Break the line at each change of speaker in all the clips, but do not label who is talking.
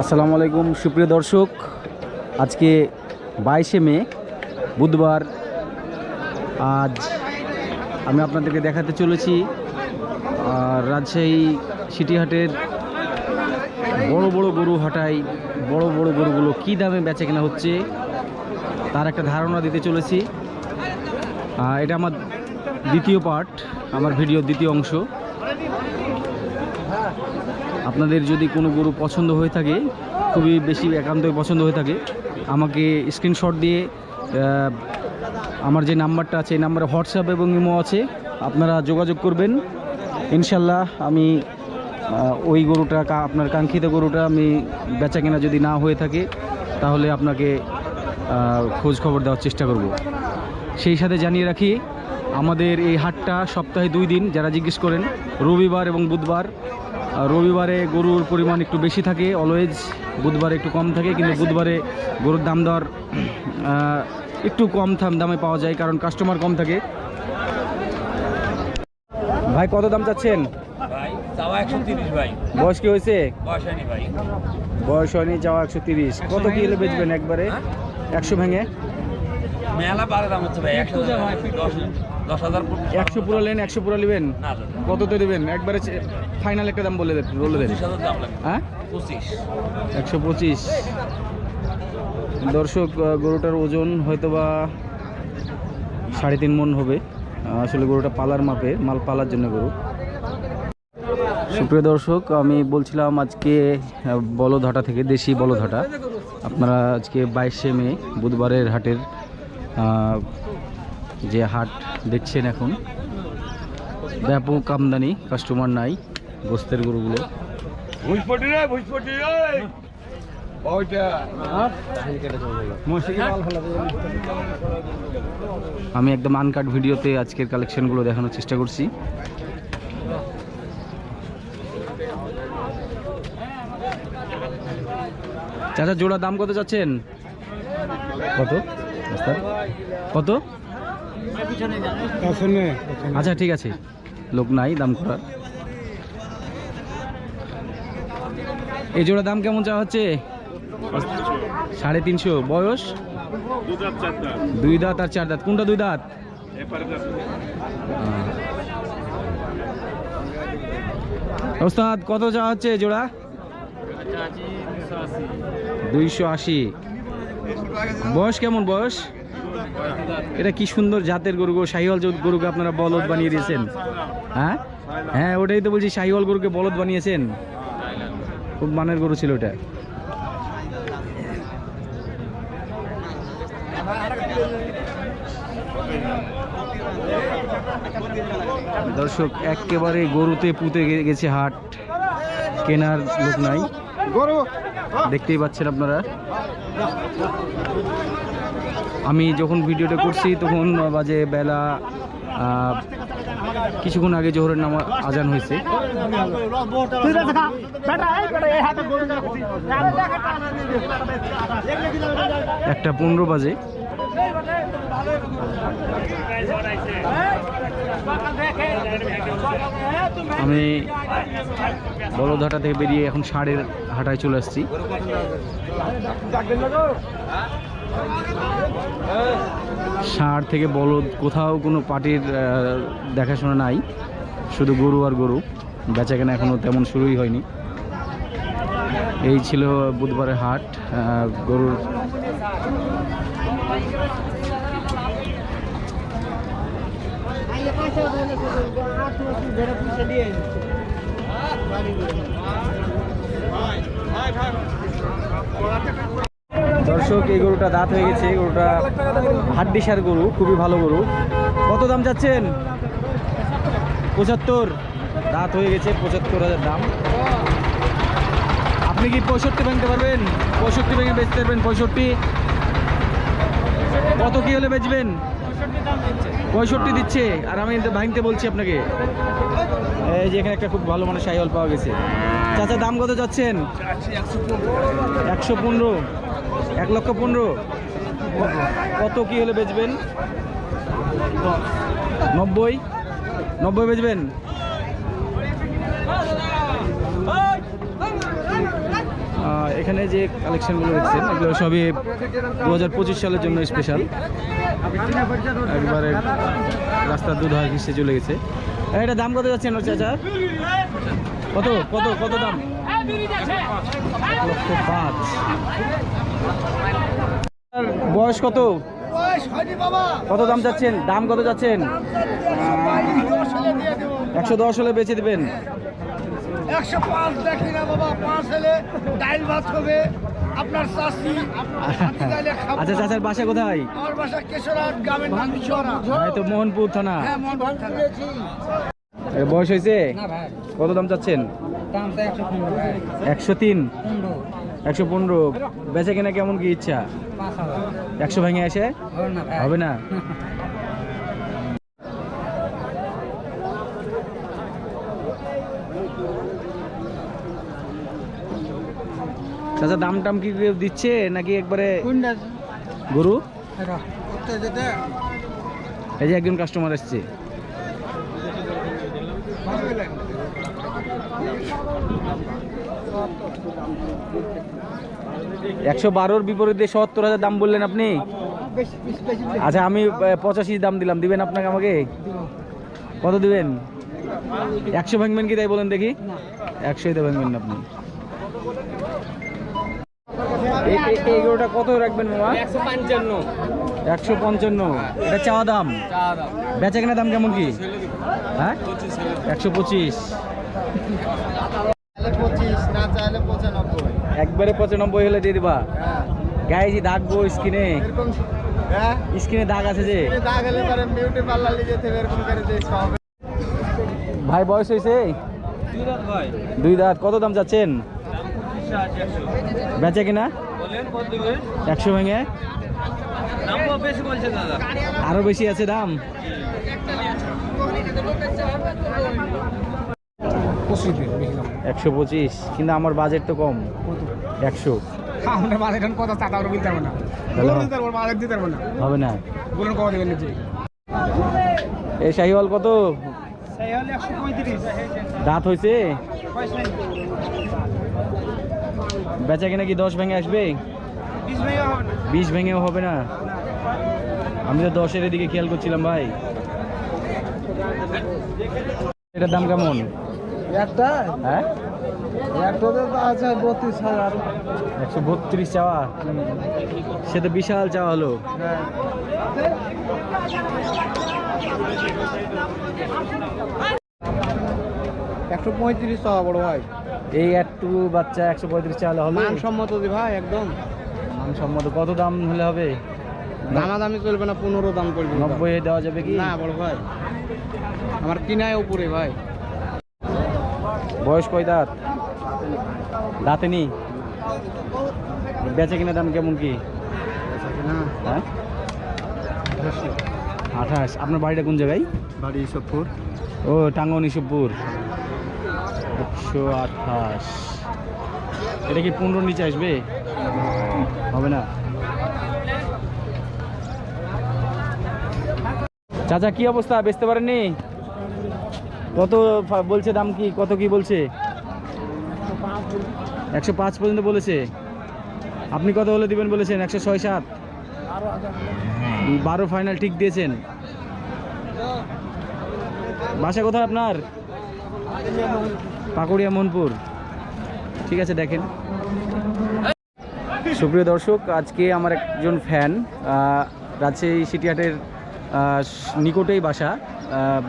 আসসালামু আলাইকুম, সুপ্রিয় দর্শক। আজকে বাইশে মে, বুধবার। আজ আমি আপনাদেরকে দেখাতে চলেছি রাজশাহী সিটিহাটের বড় বড় গরু হাটাই বড় বড় গরুগুলো কী দামে বেচে কেনা হচ্ছে, তার একটা ধারণা দিতে চলেছি। এটা আমার দ্বিতীয় পার্ট আমার ভিডিওর দ্বিতীয় অংশ। আপনাদের যদি কোনো গরু পছন্দ হয়ে থাকে, খুবই বেশি একান্তই পছন্দ হয়ে থাকে, আমাকে স্ক্রিনশট দিয়ে আমার যে নাম্বারটা আছে, এই নাম্বারে হোয়াটসঅ্যাপ এবং ইমো আছে, আপনারা যোগাযোগ করবেন। ইনশাল্লাহ আমি ওই গরুটা আপনার কাঙ্ক্ষিত গরুটা আমি বেচা কেনা যদি না হয়ে থাকে, তাহলে আপনাকে খোঁজ খবর দেওয়ার চেষ্টা করব। সেই সাথে জানিয়ে রাখি, আমাদের এই হাটটা সপ্তাহে দুই দিন, যারা জিজ্ঞেস করেন, রবিবার এবং বুধবার রবিবারে গরুর পরিমাণ একটু বেশি থাকে অলওয়েজ বুধবারে একটু কম থাকে কিন্তু বুধবারে গরুর দাম দর একটু কম থাম দামে পাওয়া যায় কারণ কাস্টমার কম থাকে। ভাই কত দাম চাচ্ছেন? বয়স কি হয়েছে?
বয়স হয়নি
যাওয়া একশো তিরিশ। কত কি হলে বেচবেন একবারে? একশো ভেঙে?
মেলা বারে দাম হচ্ছে ভাই একশো দশ হাজার
একশো পুরো নেন একশো পুরো নেবেন? কততে দেবেন? একবারে ফাইনাল একটা দাম বলে দেন বলে দেন। হ্যাঁ?
পঁচিশ।
একশো পঁচিশ। দর্শক গরুটার ওজন হয়তো বা সাড়ে তিন মন হবে। আসলে গরুটা পালার মাপে মাল পালার জন্য গরু। সুপ্রিয় দর্শক আমি বলছিলাম আজকে বলদহাটা থেকে দেশি বলদহাটা। আপনারা আজকে বাইশে মে বুধবারের হাটের যে হাট দেখছেন এখন। ব্যাপক আমদানি কাস্টমার নাই গোস্তের গরুগুলো। আমি একদম আনকাট ভিডিওতে আজকের কালেকশনগুলো দেখানোর চেষ্টা করছি। চাচা জোড়া দাম কত চাচ্ছেন? কত? কত? আচ্ছা ঠিক আছে। লোক নাই, দাম করার। এই জোড়া দাম কেমন চাওয়া হচ্ছে? সাড়ে তিনশো। বয়স? দুই দাঁত আর চার দাঁত। কোনটা দুই দাঁত। ওস্তাদ, কত চাওয়া হচ্ছে জোড়া? দুইশো আশি। বয়স কেমন, বয়স? এটা কি সুন্দর জাতের গরু গো? শাহিওয়াল যে গরুকে আপনারা বলদ বানিয়ে দিয়েছেন। হ্যাঁ? হ্যাঁ ওটাই তো বলছি শাহিওয়াল গরুকে বলদ বানিয়েছেন? খুব মানের গরু ছিল ওটা দর্শক একেবারে গরুতে পুঁতে গেছে হাট। কেনার লোক নাই। গরু। দেখতেই পাচ্ছেন আপনারা। আমি যখন ভিডিওটা করছি তখন বাজে বেলা কিছুক্ষণ আগে জোহরের নামা আজান হয়েছে। একটা পনেরো বাজে। আমি বলদহাটা থেকে বেরিয়ে এখন ষাঁড়ের হাটায় চলে আসছি। ষাঁড় থেকে বলদ, কোথাও কোনো পার্টির দেখাশোনা নাই। শুধু গরু আর গরু। বেচাকেনা এখনও তেমন শুরুই হয়নি। এই ছিল বুধবারের হাট গরুর দর্শক, এই গরুটা দাঁত হয়ে গেছে, এই গরুটা হাড্ডিসার গরু, খুবই ভালো গরু। কত দাম যাচ্ছেন পঁচাত্তর। দাঁত হয়ে গেছে, পঁচাত্তর হাজার দাম। আপনি কি পঁয়ষট্টি ভাঙতে পারবেন? পঁয়ষট্টি ভেঙে বেচতে পারবেন পঁয়ষট্টি। কত কি হলে বেচবেন? পঁয়ষট্টি দিচ্ছে। আর আমি ভাঙতে বলছি আপনাকে। এই যে এখানে একটা খুব ভালো মানে সাইহল পাওয়া গেছে। চাচা, দাম কত যাচ্ছেন একশো পনেরো। এক লক্ষ পনেরো। কত কি হলে বেচবেন? নব্বই। নব্বই বেচবেন? এখানে যে কালেকশনগুলো দেখছেন, এগুলো সবই দু হাজার পঁচিশ সালের জন্য স্পেশাল একবারে রাস্তার দুধ হয় চলে গেছে। এটা দাম কত যাচ্ছে চাচা? কত? কত? কত দাম? আর বয়স কত? কত দাম যাচ্ছেন দাম কত যাচ্ছেন একশো দশ হলে বেচে দিবেন।
একশো পাঁচ দেখি না বাবা পাঁচ হলে ডাইল ভাত হবে। আপনার চাষি
আচ্ছা চাচার বাসা কোথায়?
আমার বাসা কেশরহাট গ্রামের নাম
তো মোহনপুর থানা।
হ্যাঁ
বয়স হয়েছে? কত দাম চাচ্ছেন? একশো তিন? একশো পনেরো। বেচে কিনা কেমন কি ইচ্ছা? একশো ভেঙে আসে? হবে না? দাম টাম কি দিচ্ছে নাকি একবারে গরু? এই যে একজন কাস্টমার এসছে একশো বারোর বিপরীতে সত্তর হাজার দাম বললেন আপনি? আচ্ছা আমি পঁচাশি দাম দিলাম। দিবেন আপনাকে আমাকে? কত দিবেন? একশো ভাঙবেন কি তাই বলেন দেখি। একশোই তো ভাঙবেন আপনি। কত রাখবেন মামা?
একশো পঞ্চান্ন।
একশো পঞ্চান্ন। এটা চাওয়া দাম। বেচা কেনা দাম কেমন কি? হ্যাঁ? একশো পঁচিশ
না চাইলে পঁচানব্বই
একবারে পঁচানব্বই হলে দিয়ে দিবা। গায়ে যে দাগ গো স্কিনে।
হ্যাঁ?
স্কিনে দাগ আছে যে। ভাই বয়স হয়েছে? দুই দাঁত কত দাম চাচ্ছেন? বেচা কিনা? একশো ভেঙে? আরও বেশি আছে দাম? একশো পঁচিশ কিন্তু আমার বাজেট তো কম। একশো।
আমরা বাজেট আমরা না। দিতে পারব বাজেট দিতে পারব না।
হবে না।
বলুন কত দেবেন
এই শাহিওয়াল কত? দাঁত হয়েছে বেচা কিনা কি দশ ভেঙে আসবে?
বিশ
ভেঙেও হবে না। আমি তো দশের দিকে খেয়াল করছিলাম ভাই। এটার দাম কেমন?
একটা?
হ্যাঁ?
একটা তো আছে বত্রিশ হাজার।
একশো বত্রিশ চাওয়া? সে তো বিশাল চাওয়া হলো।
একশো পঁয়ত্রিশ টাকা বড় ভাই।
এই একটু বাচ্চা একশো পঁয়ত্রিশ চাওয়া হবে
মানসম্মত দি ভাই একদম।
মানসম্মত। কত দাম হলে হবে?
দামাদামি চলবে না পনেরো দাম পড়বে
নব্বই দেওয়া যাবে কি?
না বড় ভাই। আমার কিনায় উপরে ভাই।
বয়স কয় দাঁত? দাঁতে নি বেচে কিনা দাম কেমন কি? হ্যাঁ? আঠাশ। আপনার বাড়িটা কোন জায়গায়?
বাড়ি সবপুর
ও টাঙ্গন ইসবপুর। একশো আঠাশ। এটা কি পনেরো নিচে আসবে? হবে না। চাচা কি অবস্থা? বেচতে পারেননি? কত বলছে দাম কি? কত কি বলছে? একশো পাঁচ পর্যন্ত বলেছে। আপনি কত হলে দিবেন বলেছেন? একশো ছয় সাত। বারো ফাইনাল ঠিক দিয়েছেন। বাসা কোথায় আপনার? পাকুড়িয়া মনপুর ঠিক আছে, দেখেন। সুপ্রিয় দর্শক, আজকে আমার একজন ফ্যান রাজশাহী সিটিহাটের নিকটেই বাসা।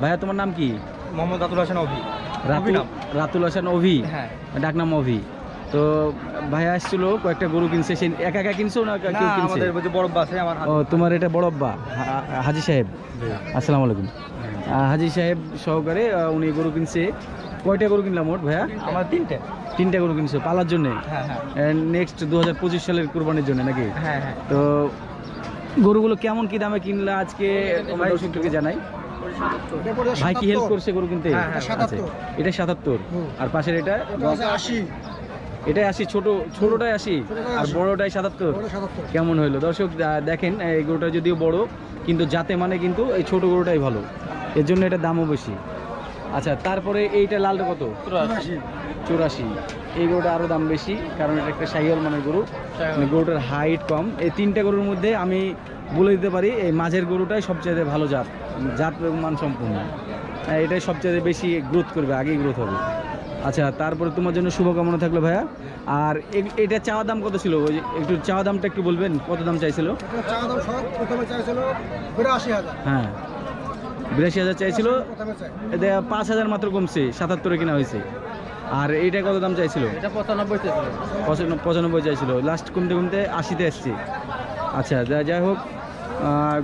ভাইয়া, তোমার নাম কি?
মোহাম্মদ আতুল হাসান অভি।
রাতুল রাতুল হাসান অভি?
হ্যাঁ।
ডাকনাম অভি। তো ভাইয়া আসছিল কয়েকটা গরু কিনছে সে একা একা কিনছো না কেউ কিনছে? ও তোমার এটা বড় আব্বা হাজি সাহেব? আসসালামু আলাইকুম। হাজি সাহেব সহকারে উনি গরু কিনছে। কয়টা গরু কিনলাম মোট ভাইয়া?
আমার তিনটে।
তিনটা গরু কিনছো পালার জন্য?
হ্যাঁ হ্যাঁ।
নেক্সট দু হাজার পঁচিশ সালের কুরবানির জন্য নাকি?
হ্যাঁ হ্যাঁ।
তো গরুগুলো কেমন কি দামে কিনলা আজকে? দর্শকদেরকে জানাই। ভাই কি হেল্প করছে গরু কিনতে?
হ্যাঁ, হ্যাঁ,
এটা সাতাত্তর। আর পাশের এটা?
আশি।
এটাই আসি ছোট ছোটটাই আসি আর বড়টাই সাতাত্তর। কেমন হইল দর্শক দেখেন এই গরুটা যদিও বড় কিন্তু যাতে মানে কিন্তু এই ছোট গরুটাই ভালো। এর জন্য এটা দামও বেশি। আচ্ছা তারপরে এইটা লালটা কত? চুরাশি। এই গরুটা আরও দাম বেশি কারণ এটা একটা সাইয়াল মানের গরু। মানে গরুটার হাইট কম। এই তিনটা গরুর মধ্যে আমি বলে দিতে পারি এই মাঝের গরুটাই সবচেয়ে ভালো জাত। জাত এবং মান সম্পূর্ণ। হ্যাঁ, এটাই সবচেয়ে বেশি গ্রোথ করবে আগেই গ্রোথ হবে। আচ্ছা তারপরে তোমার জন্য শুভকামনা থাকল ভাইয়া। আর এটা চাওয়া দাম কত ছিল? ওই একটু চাওয়া দামটা একটু বলবেন কত দাম চাইছিল?
চাওয়া দাম সব প্রথমে চাইছিল বিরাশি হাজার।
হ্যাঁ বিরাশি হাজার চাইছিল। এতে পাঁচ হাজার মাত্র কমছে সাতাত্তরে কেনা হয়েছে। আর এইটা কত দাম চাইছিল?
পঁচানব্বই চাইছিল।
পঁচানব্বই চাইছিল। লাস্ট কমতে কমতে আশিতে আসছে। আচ্ছা যাই হোক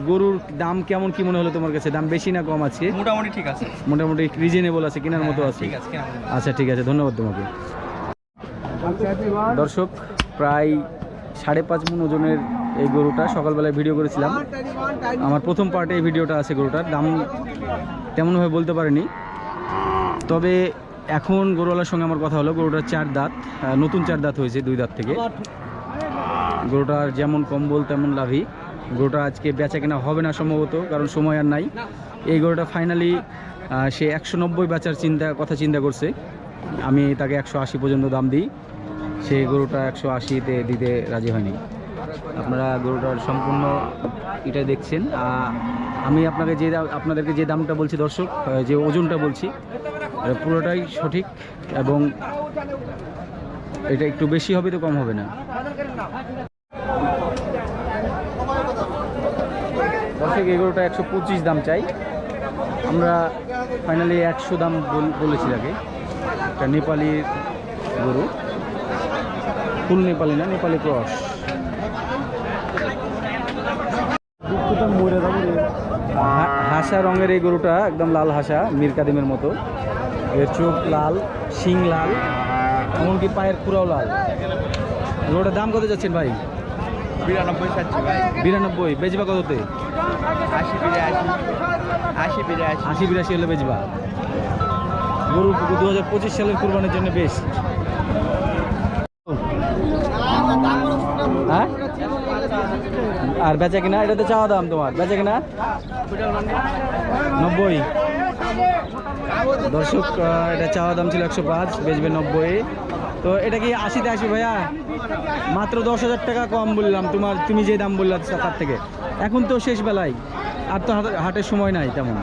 গরুর দাম কেমন কি মনে হলো তোমার কাছে? দাম বেশি না কম আছে
মোটামুটি ঠিক আছে।
মোটামুটি রিজনেবল আছে কেনার মতো আছে?
ঠিক আছে
আচ্ছা ঠিক আছে ধন্যবাদ তোমাকে। দর্শক প্রায় সাড়ে পাঁচ মন ওজনের এই গরুটা সকালবেলায় ভিডিও করেছিলাম। আমার প্রথম পার্টে এই ভিডিওটা আছে গরুটার। দাম তেমনভাবে বলতে পারিনি। তবে এখন গরুওয়ালার সঙ্গে আমার কথা হলো গরুটার চার দাঁত নতুন চার দাঁত হয়েছে দুই দাঁত থেকে। গরুটার যেমন কম্বল তেমন লাভি গরুটা আজকে বেচা কেনা হবে না সম্ভবত, কারণ সময় আর নাই। এই গরুটা ফাইনালি সে একশো নব্বই বেচার চিন্তা, কথা চিন্তা করছে। আমি তাকে একশো আশি পর্যন্ত দাম দিই। সে গরুটা একশো আশিতে দিতে রাজি হয়নি। আপনারা গরুটার সম্পূর্ণ এটা দেখছেন। আমি আপনাকে যে আপনাদেরকে যে দামটা বলছি দর্শক যে ওজনটা বলছি পুরোটাই সঠিক এবং এটা একটু বেশি হবে তো কম হবে না। দর্শক এগুলোটা একশো পঁচিশ দাম চাই। আমরা ফাইনালি একশো দাম বল- বলেছি তাকে একটা নেপালি গরু। ফুল নেপালি না নেপালি ক্রস। হাসা রঙের এই গরুটা একদম লাল হাসা মীর কাদিমের মতো। এর চোখ লাল শিং লাল এমনকি পায়ের খুঁড়াও লাল। গরুটার দাম কত যাচ্ছেন ভাই?
বিরানব্বই ভাই।
বিরানব্বই বেচবা কততে?
বিরাশি
গরু পঁচিশ সালের জন্য বেশ। হ্যাঁ? আর বেচা কিনা? এটাতে চাওয়া দাম তোমার। বেচা কিনা? নব্বই। দর্শক এটা চাওয়া দাম ছিল একশো পাঁচ, বেচবে নব্বই। তো এটা কি আশিতে আসবে ভাইয়া? মাত্র দশ হাজার টাকা কম বললাম। তোমার, তুমি যে দাম বললা তার থেকে। এখন তো শেষ বেলায়। আর তো হাটে- হাটের সময় নাই তেমন।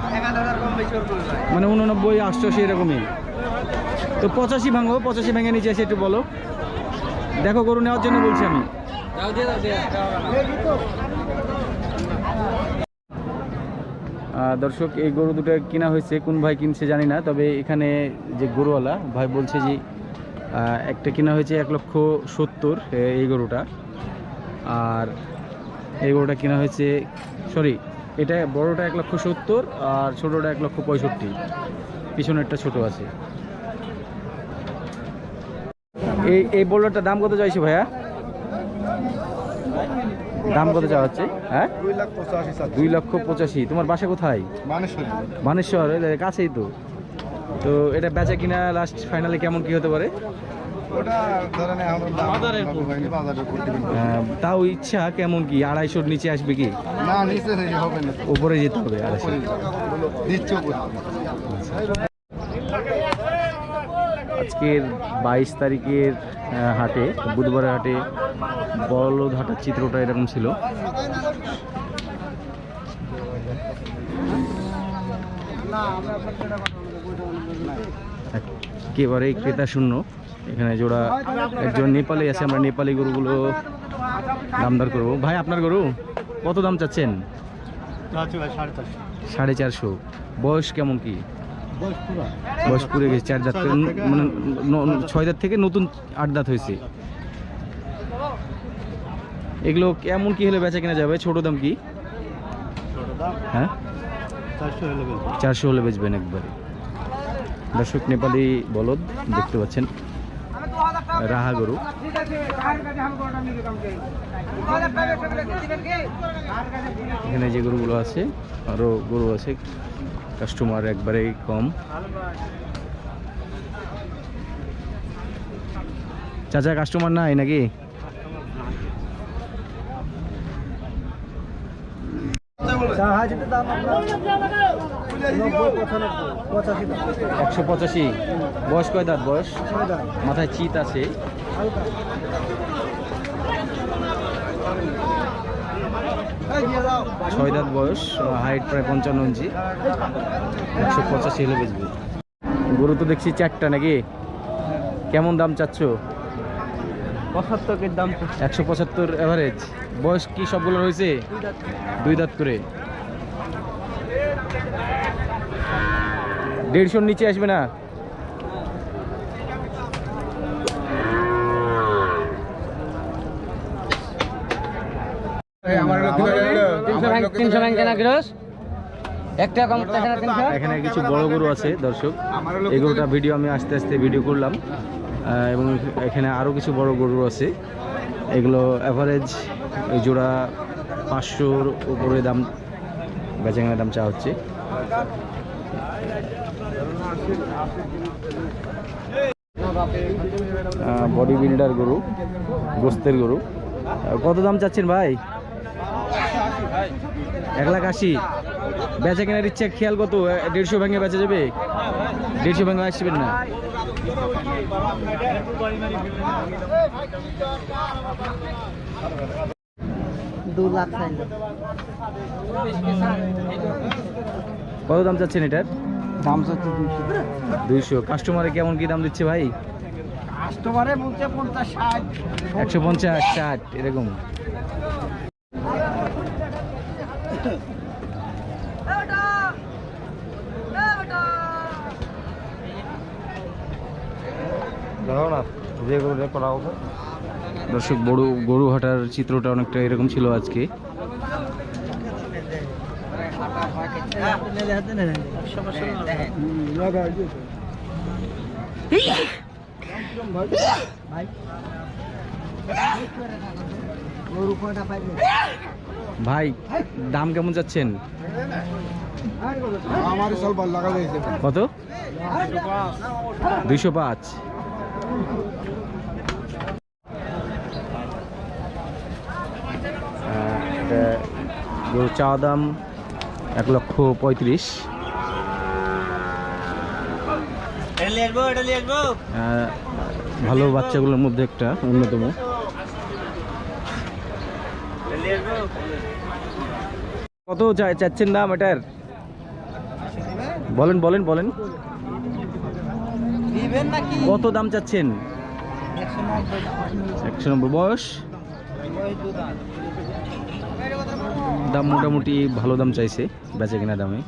মানে উননব্বই আটশোশি এরকমই। তো পঁচাশি ভাঙো, পঁচাশি ভেঙে নিচে এসে একটু বলো। দেখো গরু নেওয়ার জন্য বলছি আমি। দর্শক, এই গরু দুটো কিনা হয়েছে, কোন ভাই কিনছে জানি না, তবে এখানে যে গরুওয়ালা, ভাই বলছে যে একটা কিনা হয়েছে এক লক্ষ সত্তর এই গরুটা। আর এই গরুটা কিনা হয়েছে সরি এটা বড়টা এক লক্ষ সত্তর আর ছোটোটা এক লক্ষ পঁয়ষট্টি। পিছনেরটা ছোট আছে। এই এই বোল্ডারটার দাম কত চাইছে ভাইয়া? দাম কত চাওয়া হচ্ছে হ্যাঁ?
দুই
লক্ষ পঁচাশি তোমার বাসা কোথায়?
মানেশ্বরী
মানেশ্বর কাছেই তো। তো এটা বেচা কিনা লাস্ট ফাইনালি কেমন কি হতে পারে? আহ, তাও ইচ্ছা কেমন কি? আড়াইশোর নিচে আসবে কি?
না নিচে থেকে হবে না।
উপরে যেতে হবে আড়াইশো। আজকের বাইশ তারিখের হাটে বুধবারের হাটে বলদ হাটার চিত্রটা এরকম ছিল। একেবারে ক্রেতা শূন্য এখানে জোড়া একজন নেপালি আছে আমরা নেপালি গরুগুলো দামদার করব। ভাই আপনার গরু কত দাম চাচ্ছেন?
সাড়ে চারশো।
বয়স কেমন কি?
বয়স পুরা।
গেছে চার দাঁত মানে ছয় দাঁত থেকে নতুন আট দাঁত হয়েছে। এগুলো কেমন কি হলে বেচা কেনা যাবে ছোট দাম কি? হ্যাঁ?
চারশো হলে
বেচবেন একবারে। দর্শক নেপালি বলদ দেখতে পাচ্ছেন। রাহা গরু। এখানে যে গরুগুলো আছে আরও গরু আছে কাস্টমার একবারেই কম। চাচা কাস্টমার নাই নাকি?
দাম
একশো পঁচাশি। বয়স কয় দাঁত বয়স? মাথায় চিত আছে। ছয় দাঁত বয়স হাইট প্রায় পঞ্চান্ন ইঞ্চি। একশো পঁচাশি হলে বেচবো। গরু তো দেখছি চারটা নাকি? কেমন দাম চাচ্ছ?
পঁচাত্তরের দাম
একশো পঁচাত্তর অ্যাভারেজ বয়স কি সবগুলো রয়েছে? দুই দাঁত করে। দেড়শোর নিচে আসবে না।
তিনশো ব্যাংকে না গ্রস একটা কম
এখানে কিছু বড় গরু আছে দর্শক। এই গরুটা ভিডিও আমি আস্তে আস্তে ভিডিও করলাম। এবং এখানে আরও কিছু বড় গরু আছে। এগুলো অ্যাভারেজ এই জোড়া পাঁচশোর উপরে দাম বেচাঙ্গার দাম চা হচ্ছে। বডি বিল্ডার গরু গোস্তের গরু কত দাম চাচ্ছেন ভাই? এক লাখ আশি। বেচা কেনার ইচ্ছা খেয়াল কত? দেড়শো ভেঙে বেচা যাবে? দেড়শো ভেঙে আসবেন না। কত দাম চাচ্ছেন এটার?
দাম হচ্ছে দুশো
দুইশো। কাস্টমারে কেমন কি দাম দিচ্ছে ভাই?
কাস্টমারে বলছে পঞ্চাশ ষাট।
একশো পঞ্চাশ ষাট এরকম। দর্শক বড় গরু হাটার চিত্রটা অনেকটা এরকম ছিল আজকে। ভাই দাম কেমন যাচ্ছেন কত? দুইশো পাঁচ। এটা চাওয়া দাম এক লক্ষ পঁয়ত্রিশ। ভালো বাচ্চাগুলোর মধ্যে একটা অন্যতম। কত চাচ্ছেন দাম এটার? বলেন বলেন বলেন। কত দাম চাচ্ছেন? একশো নম্বর বয়স? দাম মোটামুটি ভালো দাম চাইছে বেচা কেনা দামে।